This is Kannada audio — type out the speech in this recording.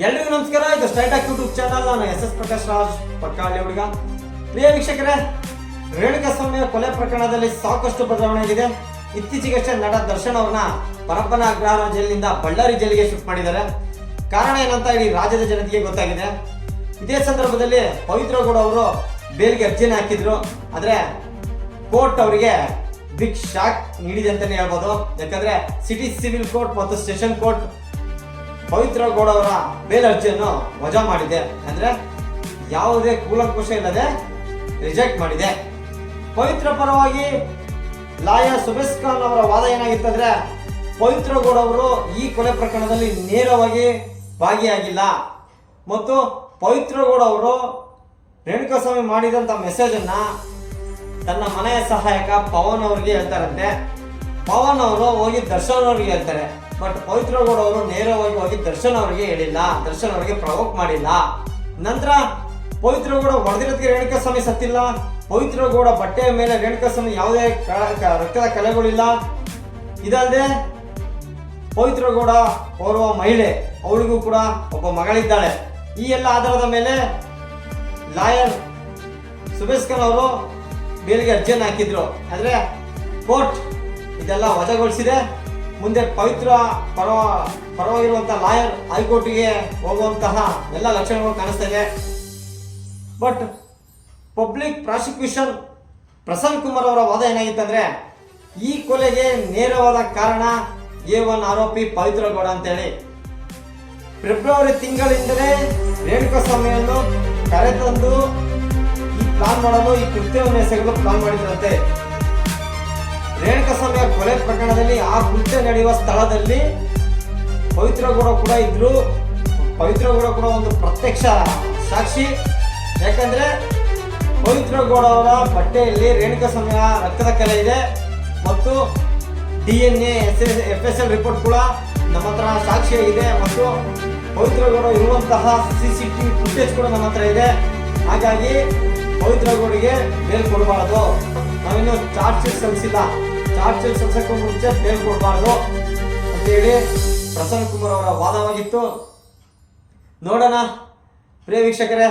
ಎಲ್ರಿಗೂ ನಮಸ್ಕಾರ. ಇದು ಸ್ಟೈಟಾಕ್ ಯೂಟ್ಯೂಬ್ ಚಾನಲ್. ನಾನು ಎಸ್ ಎಸ್ ಪ್ರಕಾಶ್ ರಾಜ್, ಪಕ್ಕಾಳಿ ಹುಡುಗ. ಪ್ರಿಯ ವೀಕ್ಷಕರೇ, ರೇಣುಕಾ ಸ್ವಾಮಿಯ ಕೊಲೆ ಪ್ರಕರಣದಲ್ಲಿ ಸಾಕಷ್ಟು ಬದಲಾವಣೆ ಆಗಿದೆ. ಇತ್ತೀಚೆಗಷ್ಟೇ ನಟ ದರ್ಶನ್ ಅವ್ರನ್ನ ಪರಪ್ಪನ ಅಗ್ರಹಾರ ಜೈಲಿನಿಂದ ಬಳ್ಳಾರಿ ಜೈಲಿಗೆ ಶಿಫ್ಟ್ ಮಾಡಿದ್ದಾರೆ. ಕಾರಣ ಏನಂತ ಹೇಳಿ ರಾಜ್ಯದ ಜನತೆಗೆ ಗೊತ್ತಾಗಿದೆ. ಇದೇ ಸಂದರ್ಭದಲ್ಲಿ ಪವಿತ್ರ ಗೌಡ ಅವರು ಬೇಲ್ಗೆ ಅರ್ಜಿನ ಹಾಕಿದ್ರು. ಆದರೆ ಕೋರ್ಟ್ ಅವರಿಗೆ ಬಿಗ್ ಶಾಕ್ ನೀಡಿದೆ ಅಂತಾನೆ ಹೇಳ್ಬೋದು. ಯಾಕಂದ್ರೆ ಸಿಟಿ ಸಿವಿಲ್ ಕೋರ್ಟ್ ಮತ್ತು ಸೆಷನ್ ಕೋರ್ಟ್ ಪವಿತ್ರ ಗೌಡ ಅವರ ಅರ್ಜಿಯನ್ನು ವಜಾ ಮಾಡಿದೆ. ಅಂದ್ರೆ ಯಾವುದೇ ಕೂಲಂಕುಷ ಇಲ್ಲದೆ ರಿಜೆಕ್ಟ್ ಮಾಡಿದೆ. ಪವಿತ್ರ ಪರವಾಗಿ ಲಾಯರ್ ಸುಬೇಸ್ ಖಾನ್ ಅವರ ವಾದ ಏನಾಗಿತ್ತಂದ್ರೆ ಪವಿತ್ರ ಗೌಡ ಅವರು ಈ ಕೊಲೆ ಪ್ರಕರಣದಲ್ಲಿ ನೇರವಾಗಿ ಭಾಗಿಯಾಗಿಲ್ಲ. ಮತ್ತು ಪವಿತ್ರ ಗೌಡ ಅವರು ರೇಣುಕಾಸ್ವಾಮಿ ಮಾಡಿದಂಥ ಮೆಸೇಜನ್ನು ತನ್ನ ಮನೆಯ ಸಹಾಯಕ ಪವನ್ ಅವರಿಗೆ ಹೇಳ್ತಾರಂತೆ ಪವನ್ ಅವರು ಹೋಗಿ ದರ್ಶನ್ ಅವ್ರಿಗೆ ಹೇಳ್ತಾರೆ. ಬಟ್ ಪವಿತ್ರ ಗೌಡ ಅವರು ನೇರವಾಗಿ ಹೋಗಿ ದರ್ಶನ್ ಅವರಿಗೆ ಹೇಳಿಲ್ಲ. ದರ್ಶನ್ ಅವರಿಗೆ ಪ್ರವೋಕ್ ಮಾಡಿಲ್ಲ. ನಂತರ ಪವಿತ್ರ ಗೌಡ ಹೊಡೆದಿರೋದಕ್ಕೆ ರೇಣುಕಾ ಸ್ವಾಮಿ ಸತ್ತಿಲ್ಲ. ಪವಿತ್ರ ಗೌಡ ಬಟ್ಟೆಯ ಮೇಲೆ ರೇಣುಕಾ ಸ್ವಾಮಿ ಯಾವುದೇ ರಕ್ತದ ಕಲೆಗಳಿಲ್ಲ ಇದಲ್ಲದೆ ಪವಿತ್ರ ಗೌಡ ಓರ್ವ ಮಹಿಳೆ. ಅವಳಿಗೂ ಕೂಡ ಒಬ್ಬ ಮಗಳಿದ್ದಾಳೆ. ಈ ಎಲ್ಲ ಆಧಾರದ ಮೇಲೆ ಲಾಯರ್ ಸುಭೇಶ್ ಅವರು ಬೇರೆಗೆ ಅರ್ಜಿಯನ್ನು ಹಾಕಿದ್ರು. ಆದರೆ ಕೋರ್ಟ್ ಇದೆಲ್ಲ ವಜಾಗೊಳಿಸಿದೆ. ಮುಂದೆ ಪವಿತ್ರ ಪರ ಪರವಾಗಿರುವಂಥ ಲಾಯರ್ ಹೈಕೋರ್ಟಿಗೆ ಹೋಗುವಂತಹ ಎಲ್ಲ ಲಕ್ಷಣಗಳು ಕಾಣಿಸ್ತಾ ಇದೆ. But public prosecution Prasanna Kumar ಅವರ ವಾದ ಏನಾಗಿತ್ತಂದ್ರೆ ಈ ಕೊಲೆಗೆ ನೇರವಾದ ಕಾರಣ ಎ ಒನ್ ಆರೋಪಿ ಪವಿತ್ರ ಗೌಡ ಅಂತೇಳಿ. ಫೆಬ್ರವರಿ ತಿಂಗಳಿಂದಲೇ ರೇಣುಕಾ ಸ್ವಾಮಿಯನ್ನು ಕರೆತಂದು ಈ ಪ್ಲಾನ್ ಮಾಡಲು ಈ ಕೃತ್ಯವನ್ನು ಎಸಗಲು ಪ್ಲಾನ್ ಮಾಡಿದ್ರಂತೆ. ರೇಣುಕಾ ಸ್ವಾಮಿಯ ಕೊಲೆ ಪ್ರಕರಣದಲ್ಲಿ ಆ ಕೃತ್ಯ ನಡೆಯುವ ಸ್ಥಳದಲ್ಲಿ ಪವಿತ್ರಗೌಡ ಕೂಡ ಇದ್ರು. ಪವಿತ್ರ ಗೌಡ ಕೂಡ ಒಂದು ಪ್ರತ್ಯಕ್ಷ ಸಾಕ್ಷಿ. ಯಾಕಂದ್ರೆ ಪವಿತ್ರಗೌಡ ಅವರ ಬಟ್ಟೆಯಲ್ಲಿ ರೇಣುಕಾ ಸ್ವಾಮಿಯ ರಕ್ತದ ಕಲೆ ಇದೆ ಮತ್ತು D N S F S L report ಕೂಡ ನಮ್ಮ ಹತ್ರ ಸಾಕ್ಷಿಯಾಗಿದೆ ಮತ್ತು ಪವಿತ್ರಗೌಡ ಇರುವಂತಹ ಸಿ ಸಿ ಟಿ ಫುಟೇಜ್ ಕೂಡ ನಮ್ಮ ಹತ್ರ ಇದೆ. ಹಾಗಾಗಿ ಪವಿತ್ರಗೌಡಿಗೆ ಬೇಲ್ ಕೊಡಬಾರದು. ನಾವಿನ್ನು ಚಾರ್ಜ್ ಶೀಟ್ ಸಲ್ಲಿಸಿಲ್ಲ. ಚಾರ್ಜ್ ಸಲ್ಸಕ್ಕೂ ಮುಂಚೆ ಬೇಲ್ ಕೊಡಬಾರ್ದು ಅಂತೇಳಿ ಪ್ರಸನ್ನ ಕುಮಾರ್ ಅವರ ವಾದವಾಗಿತ್ತು. ನೋಡೋಣ ಪ್ರಿಯ ವೀಕ್ಷಕರೇ.